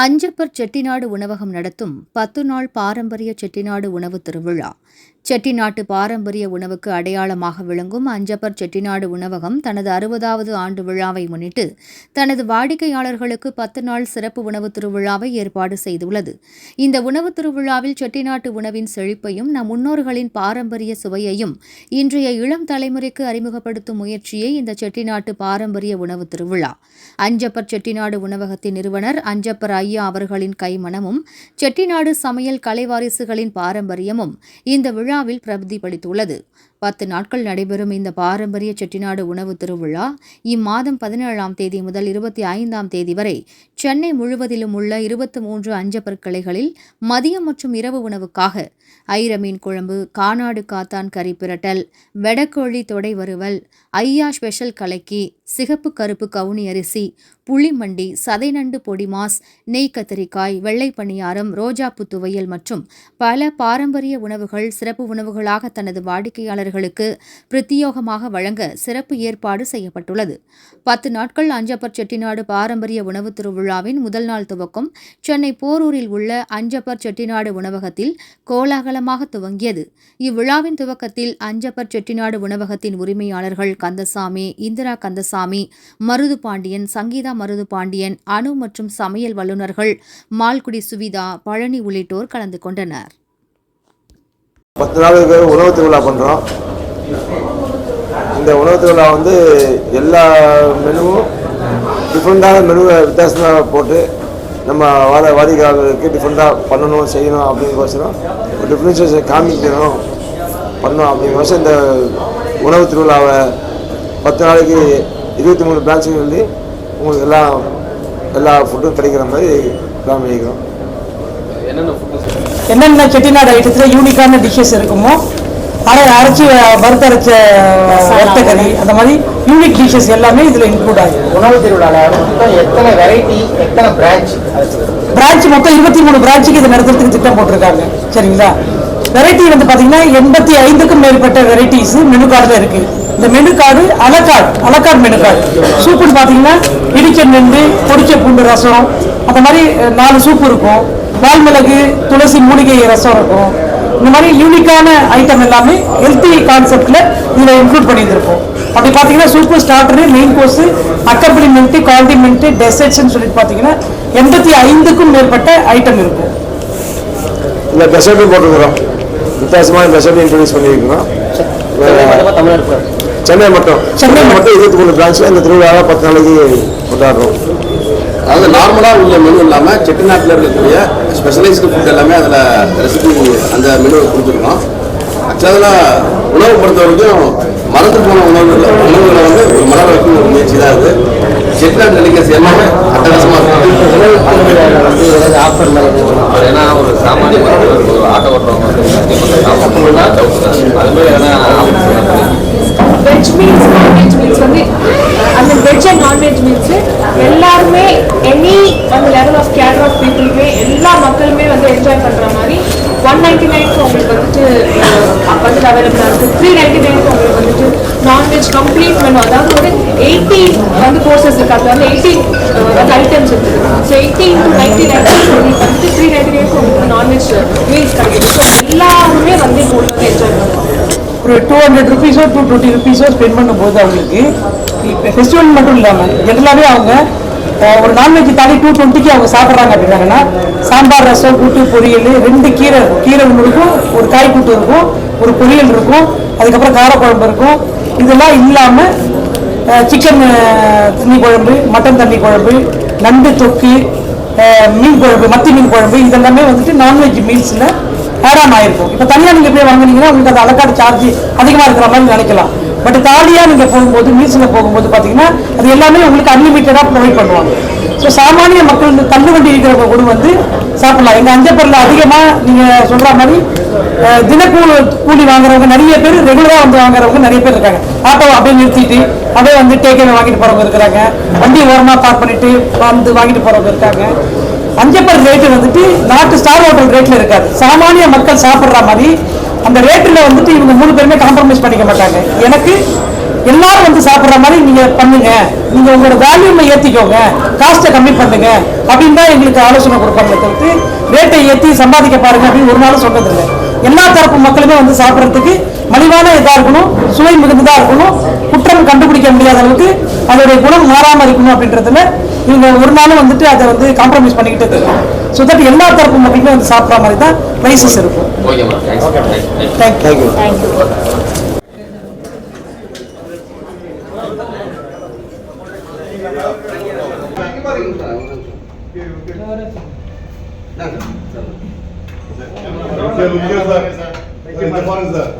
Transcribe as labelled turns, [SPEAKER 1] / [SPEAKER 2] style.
[SPEAKER 1] அஞ்சப்பர் செட்டிநாடு உணவகம் நடத்தும் பத்து நாள் பாரம்பரிய செட்டிநாடு உணவு திருவிழா. செட்டிநாட்டு பாரம்பரிய உணவுக்கு அடையாளமாக விளங்கும் அஞ்சப்பர் செட்டிநாடு உணவகம் தனது அறுபதாவது ஆண்டு விழாவை முன்னிட்டு தனது வாடிக்கையாளர்களுக்கு பத்து நாள் சிறப்பு உணவு திருவிழாவை ஏற்பாடு செய்துள்ளது. இந்த உணவு திருவிழாவில் செட்டிநாட்டு உணவின் செழிப்பையும் நம் முன்னோர்களின் பாரம்பரிய சுவையையும் இன்றைய இளம் தலைமுறைக்கு அறிமுகப்படுத்தும் முயற்சியே இந்த செட்டிநாட்டு பாரம்பரிய உணவு திருவிழா. அஞ்சப்பர் செட்டிநாடு உணவகத்தின் நிறுவனர் அஞ்சப்பர் ஐயா அவர்களின் கைமணமும் செட்டிநாடு சமையல் கலைவாரிசுகளின் பாரம்பரியமும் இந்த விழாவில் பிரதிபலித்துள்ளது. பத்து நாட்கள் நடைபெறும் இந்த பாரம்பரிய செட்டிநாடு உணவு திருவிழா இம்மாதம் பதினேழாம் தேதி முதல் இருபத்தி ஐந்தாம் தேதி வரை சென்னை முழுவதிலும் உள்ள இருபத்தி மூன்று அஞ்சப்பர் கிளைகளில் மதியம் மற்றும் இரவு உணவுக்காக ஐர மீன் குழம்பு கானாடு காத்தான் கறி பிரட்டல் வெடக்கோழி தொடை வறுவல் ஐயா ஸ்பெஷல் கலக்கி சிகப்பு கருப்பு கவுனி அரிசி புளிமண்டி சதைநண்டு பொடி மாஸ் நெய் கத்திரிக்காய் வெள்ளை பணியாரம் ரோஜாப்பு துவையல் மற்றும் பல பாரம்பரிய உணவுகள் சிறப்பு உணவுகளாக தனது வாடிக்கையாளர் வாடிக்கையாளர்களுக்கு பிரத்யோகமாக வழங்க சிறப்பு ஏற்பாடு செய்யப்பட்டுள்ளது. பத்து நாட்கள் அஞ்சப்பர் செட்டிநாடு பாரம்பரிய உணவு திருவிழாவின் முதல் நாள் துவக்கம் சென்னை போரூரில் உள்ள அஞ்சப்பர் செட்டிநாடு உணவகத்தில் கோலாகலமாக துவங்கியது. இவ்விழாவின் துவக்கத்தில் அஞ்சப்பர் செட்டிநாடு உணவகத்தின் உரிமையாளர்கள் கந்தசாமி இந்திரா கந்தசாமி மருது பாண்டியன் சங்கீதா மருது பாண்டியன் அணு மற்றும் சமையல் வல்லுநர்கள் மால்குடி சுவிதா பழனி உள்ளிட்டோர் கலந்து கொண்டனர்.
[SPEAKER 2] பத்து நாளுக்கு உணவு திருவிழா பண்ணுறோம் இந்த உணவு திருவிழா வந்து எல்லா மெனுவும் டிஃப்ரெண்ட்டான மெனுவை வித்தியாசமாக போட்டு நம்ம வார வாடிக்கையாளர்களுக்கு டிஃப்ரெண்ட்டாக பண்ணணும் செய்யணும் அப்படிங்கிறோசரம் ஒரு டிஃப்ரென்ஷியேஷன் காமிக்கணும் பண்ணணும் அப்படிங்கிறோசம் இந்த உணவு திருவிழாவை பத்து நாளைக்கு இருபத்தி மூணு பிரான்ச்சுகள் சொல்லி உங்களுக்கு எல்லாம் எல்லா ஃபுட்டும் கிடைக்கிற மாதிரி பிளான் பண்ணிக்கிறோம்.
[SPEAKER 3] என்னென்ன ஃபுட்டு
[SPEAKER 4] என்னென்ன செட்டிநாடு ஐட்டத்தில் யூனிக்கான டிஷ்ஷஸ் இருக்குமோ அரை அரைச்சி வறுத்தரைச்ச வறுத்த கறி அந்த மாதிரி யூனிக் டிஷ்ஷஸ் எல்லாமே இதில் இன்க்ளூட் ஆகும்
[SPEAKER 3] உணவு திருவிழாவில் மொத்தம் எத்தனை வெரைட்டி எத்தனை பிரான்ச்
[SPEAKER 4] பிரான்ச் மொத்தம் இருபத்தி மூணு பிரான்ச்சுக்கு இது நடத்துறதுக்கு திட்டம் போட்டிருக்காங்க. சரிங்களா? வெரைட்டி வந்து பார்த்தீங்கன்னா எண்பத்தி ஐந்துக்கும் மேற்பட்ட வெரைட்டிஸ் மெனு கார்டில் இருக்கு. இந்த menu card a la carte a la carte menu card சூப்புன்னு பார்த்தீங்கன்னா இடிச்ச நெண்டு பொடிச்ச பூண்டு ரசம் அந்த மாதிரி நாலு சூப் இருக்கும். வால்மிளகு துளசி மூலிகை ரசம் இருக்கும். இந்த மாதிரி யூனிக்கான ஐட்டம் எல்லாமே ஹெல்த்தி கான்செப்டில் இதில் இன்க்ளூட் பண்ணியிருந்திருப்போம். அப்படி பார்த்தீங்கன்னா super starter main course accompaniment condiment டெசர்ட்ஸ்னு சொல்லிட்டு பார்த்தீங்கன்னா எண்பத்தி ஐந்துக்கும் மேற்பட்ட ஐட்டம் இருக்கும்.
[SPEAKER 2] இந்த டெசர்ட்டும் போட்டுருக்குறோம். வித்தியாசமான டெசர்ட் இன்ட்ரடியூஸ் பண்ணியிருக்கிறோம்.
[SPEAKER 3] தமிழ்நாடு
[SPEAKER 2] சென்னை மட்டும். சென்னை மட்டும். இருபத்தி மூணு பிரான்ச்சில் இந்த திருவிழாவை பத்து நாளைக்கு கொண்டாடுறோம்.
[SPEAKER 5] அதாவது நார்மலாக உள்ள மெனு இல்லாமல் செட்டிநாட்டில் இருக்கக்கூடிய ஸ்பெஷலைஸ்டு ஃபுட் எல்லாமே அதில் ரெசிபி அந்த மெனு கொடுத்துருக்கோம். ஆக்சுவலாக அதில் உணவு பொறுத்த வரைக்கும் மறந்து போன உணவுகள் உணவுகளை வந்து ஒரு மனவளர்க்கும் ஒரு முயற்சி தான் இது செட்டிநாட்டு டெலிகேசி எல்லாமே அட்டகாசமாக இருக்கும்.
[SPEAKER 3] ஆஃபர் ஏன்னா ஒரு சாமானிய மக்கள் ஒரு ஆட்டோ ஓட்டுறவங்க அது மாதிரி எதனா
[SPEAKER 6] வெஜ் மீல்ஸ் நான்வெஜ் மீல்ஸ் வந்து அந்த வெஜ் அண்ட் நான்வெஜ் மீல்ஸ் எல்லாருமே எனி அந்த லெவல் ஆஃப் கேடர் ஆஃப் பீப்புளுமே எல்லா மக்களுமே வந்து என்ஜாய் பண்ணுற மாதிரி ஒன் நைன்டி நைனுக்கு அப்போ வந்து அவைலபிளாக இருக்குது த்ரீ நைன்டி நைனுக்கு உங்களுக்கு வந்துட்டு நான்வெஜ் கம்ப்ளீட் மெனு அதாவது ஒரு எயிட்டி வந்து கோர்சஸ் இருக்குது அதில் வந்து எயிட்டி வந்து ஐட்டம்ஸ் இருக்குது so eighty to ninety nine உங்களுக்கு வந்துட்டு த்ரீ நைன்டி நைனுக்கு உங்களுக்கு நான்வெஜ் மீல்ஸ் கிடைக்குது. ஸோ எல்லாருமே வந்து இப்போ வந்து என்ஜாய் பண்ணுவாங்க.
[SPEAKER 4] ஒரு டூ ஹண்ட்ரட் ருபீஸோ டூ டுவெண்ட்டி ருபீஸோ ஸ்பெண்ட் பண்ணும்போது அவங்களுக்கு ஃபெஸ்டிவல் மட்டும் இல்லாமல் ஜென்ரலாகவே அவங்க ஒரு நான்வெஜ் தாண்டி டூ டுவெண்ட்டிக்கு அவங்க சாப்பிட்றாங்க அப்படின்னாங்கன்னா சாம்பார் ரசம் கூட்டு பொரியல் ரெண்டு கீரை கீரை ஒன்று இருக்கும் ஒரு காய் கூட்டு இருக்கும் ஒரு பொரியல் இருக்கும் அதுக்கப்புறம் காரக்குழம்பு இருக்கும். இதெல்லாம் இல்லாமல் சிக்கன் தண்ணி குழம்பு மட்டன் தண்ணி குழம்பு நண்டு தொக்கு மீன் குழம்பு மத்தி மீன் குழம்பு இதெல்லாமே வந்துட்டு நான்வெஜ் மீல்ஸில் ஆட் ஆயிருக்கும். இப்போ தனியாக நீங்கள் போய் வாங்குனீங்கன்னா உங்களுக்கு அது அலக்காடு சார்ஜ் அதிகமாக இருக்கிற மாதிரி நினைக்கலாம். பட் தாலியாக நீங்கள் போகும்போது மியூசியில் போகும்போது பார்த்தீங்கன்னா அது எல்லாமே உங்களுக்கு அன்லிமிட்டடாக ப்ரொவைட் பண்ணுவாங்க. ஸோ சாமானிய மக்கள் இந்த தள்ளு வண்டி இருக்கிறவங்க கூட வந்து சாப்பிடலாம். எங்கள் அஞ்சப்பரில் அதிகமாக நீங்கள் சொல்கிற மாதிரி அஹ், தினக்கூலி கூலி வாங்குறவங்க நிறைய பேர் ரெகுலராக வந்து வாங்குறவங்க நிறைய பேர் இருக்காங்க. ஆட்டோ அப்படியே நிறுத்திட்டு அப்படியே வந்து டேக்கே வாங்கிட்டு போகிறவங்க இருக்கிறாங்க. வண்டி ஓரமாக பார்க் பண்ணிட்டு வந்து வாங்கிட்டு போகிறவங்க இருக்காங்க. அஞ்சப்பர் ரேட்டு வந்துட்டு நாட்டு ஸ்டார் ஹோட்டல் ரேட்ல இருக்காது. சாமானிய மக்கள் சாப்பிட்ற மாதிரி அந்த ரேட்டில் வந்துட்டு இவங்க மூணு பேருமே காம்ப்ரமைஸ் பண்ணிக்க மாட்டாங்க. எனக்கு எல்லாரும் வந்து சாப்பிட்ற மாதிரி நீங்க பண்ணுங்க. நீங்க உங்களோட வேல்யூமை ஏத்திக்கோங்க. காஸ்ட்டை கம்மி பண்ணுங்க. அப்படின்னு தான் எங்களுக்கு ஆலோசனை கொடுப்பாங்க தவிர்த்து ரேட்டை ஏற்றி சம்பாதிக்க பாருங்க அப்படின்னு ஒரு நாளும் சொன்னதில்லை. எல்லா தரப்பு மக்களுமே வந்து சாப்பிட்றதுக்கு மலிவான இதாக இருக்கணும் சுவை மிகுந்ததாக இருக்கணும் குற்றம் கண்டுபிடிக்க முடியாத அளவுக்கு அதோடைய குணம் மாறாமல் இருக்கணும் அப்படின்றதுல இவங்க ஒரு நாளும் வந்துட்டு அதை வந்து காம்ப்ரமைஸ் பண்ணிக்கிட்டு இருக்காங்க ஸோ தட் எல்லா தரப்பு மக்களுமே வந்து சாப்பிட்ற மாதிரி தான் ப்ரைசஸ் இருக்கும் தேங்க்யூ
[SPEAKER 2] தேங்க்யூ
[SPEAKER 7] சார் சார்